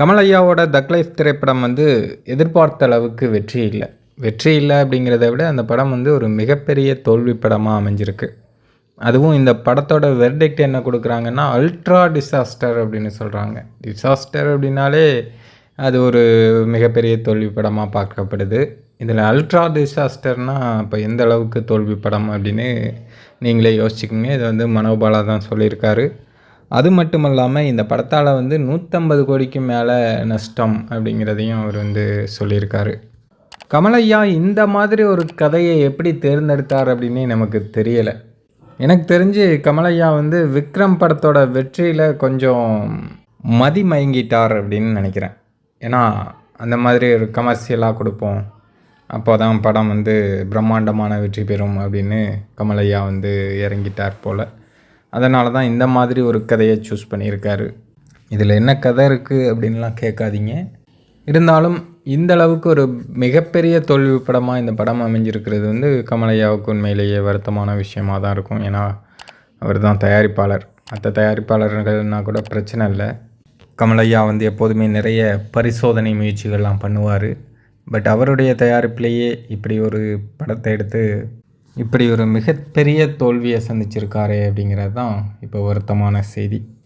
கமல் ஐயாவோட தக் லைஃப் திரைப்படம் வந்து எதிர்பார்த்த அளவுக்கு வெற்றி இல்லை. வெற்றி இல்லை அப்படிங்கிறத விட அந்த படம் வந்து ஒரு மிகப்பெரிய தோல்வி படமாக அமைஞ்சிருக்கு. அதுவும் இந்த படத்தோட வெர்டிக்ட் என்ன கொடுக்குறாங்கன்னா அல்ட்ரா டிசாஸ்டர் அப்படின்னு சொல்கிறாங்க டிசாஸ்டர் அப்படின்னாலே அது ஒரு மிகப்பெரிய தோல்வி படமாக பார்க்கப்படுது. இதில் அல்ட்ரா டிசாஸ்டர்னால் இப்போ எந்த அளவுக்கு தோல்வி படம் அப்படின்னு நீங்களே யோசிச்சுக்கோங்க. இது வந்து மனோபாலா தான் சொல்லியிருக்காரு. அது மட்டும் இல்லாமல் இந்த படத்தால் வந்து நூற்றம்பது கோடிக்கு மேலே நஷ்டம் அப்படிங்கிறதையும் அவர் வந்து சொல்லியிருக்காரு. கமலையா இந்த மாதிரி ஒரு கதையை எப்படி தேர்ந்தெடுத்தார் அப்படின்னு நமக்கு தெரியலை. எனக்கு தெரிஞ்சு கமலையா வந்து விக்ரம் படத்தோட வெற்றியில் கொஞ்சம் மதி மயங்கிட்டார் அப்படின்னு நினைக்கிறேன். ஏன்னா அந்த மாதிரி ஒரு கமர்ஷியலாக கொடுப்போம். அப்போ தான் படம் வந்து பிரம்மாண்டமான வெற்றி பெறும் அப்படின்னு கமலையா வந்து இறங்கிட்டார் போல். அதனால தான் இந்த மாதிரி ஒரு கதையை சூஸ் பண்ணியிருக்காரு. இதில் என்ன கதை இருக்குது அப்படின்லாம் கேட்காதீங்க. இருந்தாலும் இந்த அளவுக்கு ஒரு மிகப்பெரிய தோல்வி படமாக இந்த படம் அமைஞ்சிருக்கிறது வந்து கமலையாவுக்கு உண்மையிலேயே வருத்தமான விஷயமா தான் இருக்கும். ஏன்னா அவர் தான் தயாரிப்பாளர். மற்ற தயாரிப்பாளர்கள்னால் கூட பிரச்சனை இல்லை. கமலையா வந்து எப்போதுமே நிறைய பரிசோதனை முயற்சிகள்லாம் பண்ணுவார். பட் அவருடைய தயாரிப்பிலேயே இப்படி ஒரு படத்தை எடுத்து இப்படி ஒரு மிகப்பெரிய தோல்வியை சந்திச்சிருக்காரே அப்படிங்கிறது தான் இப்போ வருத்தமான செய்தி.